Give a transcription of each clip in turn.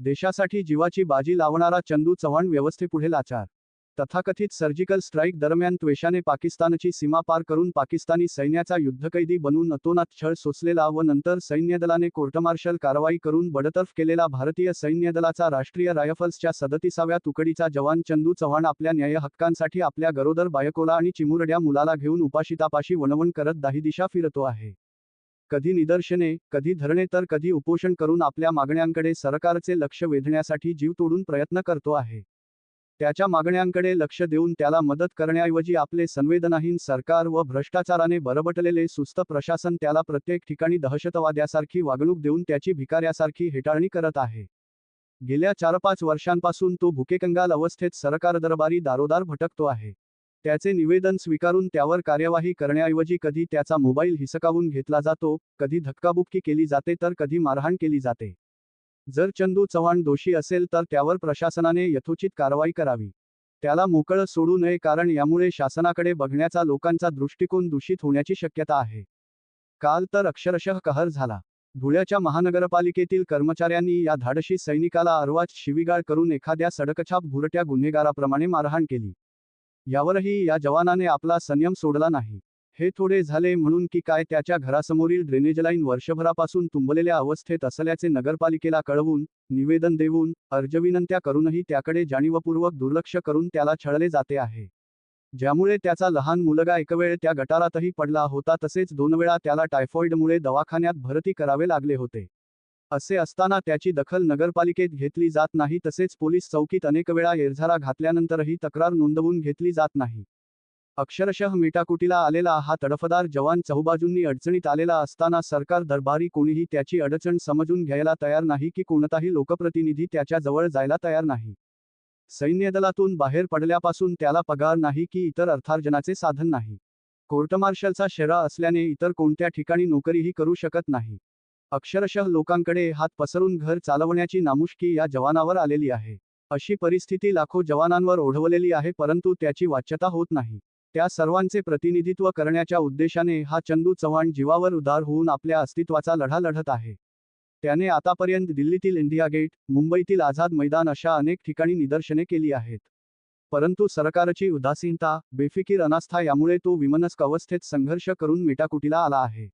देशासाठी जीवाची बाजी लावणारा चंदू चव्हाण व्यवस्थेपुढे लाचार तथाकथित सर्जिकल स्ट्राईक दरम्यान त्वेषाने पाकिस्तानची सीमा पार करून पाकिस्तानी सैन्याचा युद्धकैदी बनून अतोनात छळ सोसलेला व नंतर सैन्यदलाने कोर्टमार्शल कारवाई करून बडतर्फ केलेला भारतीय सैन्यदलाचा राष्ट्रीय रायफल्सच्या सदतीसाव्या तुकडीचा जवान चंदू चव्हाण आपल्या न्याय हक्कांसाठी आपल्या गरोदर बायकोला आणि चिमुरड्या मुलाला घेऊन उपाशितापाशी वणवण करत दाहीदिशा फिरतो आहे. कधी निदर्शने कधी धरणे तर कधी उपोषण करून आपल्या मागण्यांकडे सरकारचे लक्ष वेधण्यासाठी जीव तोडून प्रयत्न करतो आहे. त्याच्या मागण्यांकडे लक्ष देऊन त्याला मदत करण्याऐवजी आपले संवेदनाहीन सरकार व भ्रष्टाचाराने बरबटलेले सुस्त प्रशासन त्याला प्रत्येक ठिकाणी दहशतवाद्यासारखी वागणूक देऊन त्याची भिकाऱ्यासारखी हेटाळणी करत आहे. गेल्या चार पाच वर्षांपासून तो भुकेकंगाल अवस्थेत सरकार दरबारी दारोदार भटकतो आहे. त्याचे निवेदन स्वीकारून त्यावर कार्यवाही करण्याऐवजी कधी त्याचा मोबाईल हिसकावून घेतला जातो कधी धक्काबुक्की केली जाते तर कधी मारहाण केली जाते. जर चंदू चव्हाण दोषी असेल तर त्यावर प्रशासनाने यथोचित कारवाई करावी. त्याला मोकळं सोडू नये कारण यामुळे शासनाकडे बघण्याचा लोकांचा दृष्टिकोन दूषित होण्याची शक्यता आहे. काल तर अक्षरशः कहर झाला. धुळ्याच्या महानगरपालिकेतील कर्मचाऱ्यांनी या धाडशी सैनिकाला अर्वाच शिवीगाळ करून एखाद्या सडकछाप भुरट्या गुन्हेगाराप्रमाणे मारहाण केली. यावरही या जवानाने आपला संयम सोडला नाही. हे थोडे झाले म्हणून की काय त्याच्या घरासमोरील ड्रेनेज लाईन वर्षभरापासून तुंबलेल्या अवस्थेत असल्याचे नगरपालिकेला कळवून निवेदन देऊन अर्जविनंत्या करूनही त्याकडे जाणीवपूर्वक दुर्लक्ष करून त्याला छळले जाते आहे. ज्यामुळे त्याचा लहान मुलगा एकवेळ त्या गटारातही पडला होता तसेच दोन वेळा त्याला टायफॉइडमुळे दवाखान्यात भरती करावे लागले होते. असे असताना त्याची दखल नगरपालिकेत घेतली जात नाही तसेच पोलीस चौकीत अनेकवेळा एरझारा घातल्यानंतरही तक्रार नोंदवून घेतली जात नाही. अक्षरशः मेटाकुटीला आलेला हा तडफदार जवान चहुबाजूंनी अडचणीत आलेला असताना सरकार दरबारी कोणीही त्याची अडचण समजून घ्यायला तयार नाही की कोणताही लोकप्रतिनिधी त्याच्याजवळ जायला तयार नाही. सैन्यदलातून बाहेर पडल्यापासून त्याला पगार नाही की इतर अर्थार्जनाचे साधन नाही. कोर्टमार्शलचा शेरा असल्याने इतर कोणत्या ठिकाणी नोकरीही करू शकत नाही. अक्षरशः लोकांकडे हात पसरून घर चालवण्याची नामुष्की या जवानावर आलेली आहे. अशी परिस्थिती लाखो जवानांवर ओढवलेली आहे परंतु त्याची वाच्यता होत नाही. त्या सर्वांचे प्रतिनिधित्व करण्याच्या उद्देशाने हा चंदू चव्हाण जीवावर उदार होऊन आपल्या अस्तित्वाचा लढा लढत आहे. त्याने आतापर्यंत दिल्लीतील इंडिया गेट मुंबईतील आझाद मैदान अशा अनेक ठिकाणी निदर्शने केली आहेत. परंतु सरकारची उदासीनता बेफिकीर अनास्था यामुळे तो विमनस्क अवस्थेत संघर्ष करून मेटाकुटीला आला आहे.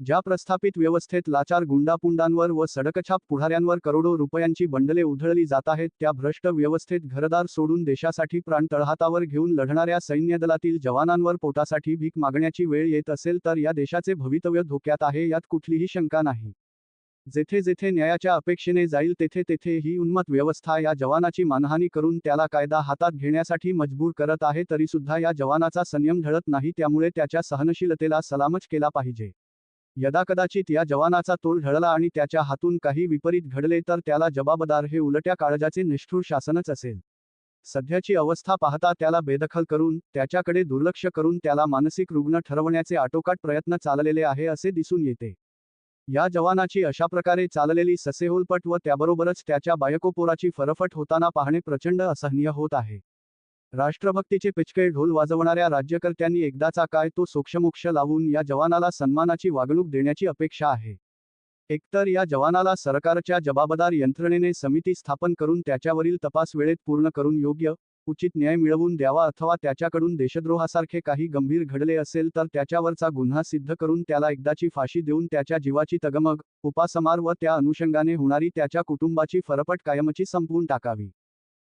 ज्या प्रस्थापित व्यवस्थेत लाचार गुंडापुंडांवर व सडकछाप पुढाऱ्यांवर करोडो रुपयांची बंडले उधळली जात आहेत त्या भ्रष्ट व्यवस्थेत घरदार सोडून देशासाठी प्राण तळहातावर घेऊन लढणाऱ्या सैन्यदलातील जवानांवर पोटासाठी भीक मागण्याची वेळ येत असेल तर या देशाचे भवितव्य धोक्यात आहे यात कुठलीही शंका नाही. जेथे जेथे न्यायाच्या अपेक्षेने जाईल तेथे तेथे ही उन्मत व्यवस्था या जवानाची मानहानी करून त्याला कायदा हातात घेण्यासाठी मजबूर करत आहे तरीसुद्धा या जवानाचा संयम ढळत नाही त्यामुळे त्याच्या सहनशीलतेला सलामच केला पाहिजे. यदाकदाचित या जवानाचा तोल ढळला आणि त्याच्या हातून काही विपरीत घडले तर त्याला जबाबदार हे उलट्या काळजाचे निष्ठूर शासनच असेल. सध्याची अवस्था पाहता त्याला बेदखल करून त्याच्याकडे दुर्लक्ष करून त्याला मानसिक रुग्ण ठरवण्याचे आटोकाट प्रयत्न चाललेले आहे असे दिसून येते. या जवानाची अशा प्रकारे चाललेली ससेहोलपट व त्याबरोबरच त्याच्या बायकोपोराची फरफट होताना पाहणे प्रचंड असहनीय होत आहे. राष्ट्रभक्तीचे पिचके ढोल वाजवणाऱ्या राज्यकर्त्यांनी एकदाचा काय तो सोक्षमोक्ष लावून या जवानाला सन्मानाची वागणूक देण्याची अपेक्षा आहे. एकतर या जवानाला सरकारच्या जबाबदार यंत्रणेने समिती स्थापन करून त्याच्यावरील तपास वेळेत पूर्ण करून योग्य उचित न्याय मिळवून द्यावा अथवा त्याच्याकडून देशद्रोहासारखे काही गंभीर घडले असेल तर त्याच्यावरचा गुन्हा सिद्ध करून त्याला एकदाची फाशी देऊन त्याच्या जीवाची तगमग उपासमार व त्या अनुषंगाने होणारी त्याच्या कुटुंबाची फरफट कायमची संपवून टाकावी.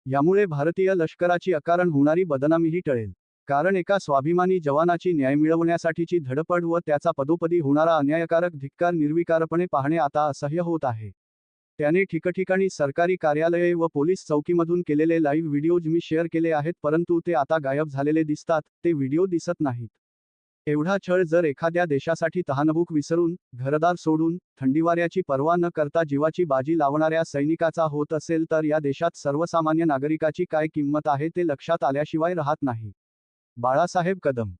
यामुळे भारतीय लष्कराची अकारण होणारी बदनामीही टळेल. कारण एका स्वाभिमानी जवानाची न्याय मिळवण्यासाठीची धडपड व त्याचा पदोपदी होणारा अन्यायकारक धिक्कार निर्विकारपणे पाहणे आता असह्य होत आहे. त्याने ठिकठिकाणी सरकारी कार्यालये व पोलीस चौकीमधून केलेले लाईव्ह व्हिडिओज मी शेअर केले आहेत परंतु ते आता गायब झालेले दिसतात ते व्हिडिओ दिसत नाहीत. एवढा छळ जर एखाद्या देशासाठी तहानभूक विसरून घरदार सोडून थंडीवाऱ्याची पर्वा न करता जीवाची बाजी लावणाऱ्या सैनिकाचा होत असेल तर या देशात सर्वसामान्य नागरिकाची काय किंमत आहे ते लक्षात आल्याशिवाय राहत नाही. बाळासाहेब कदम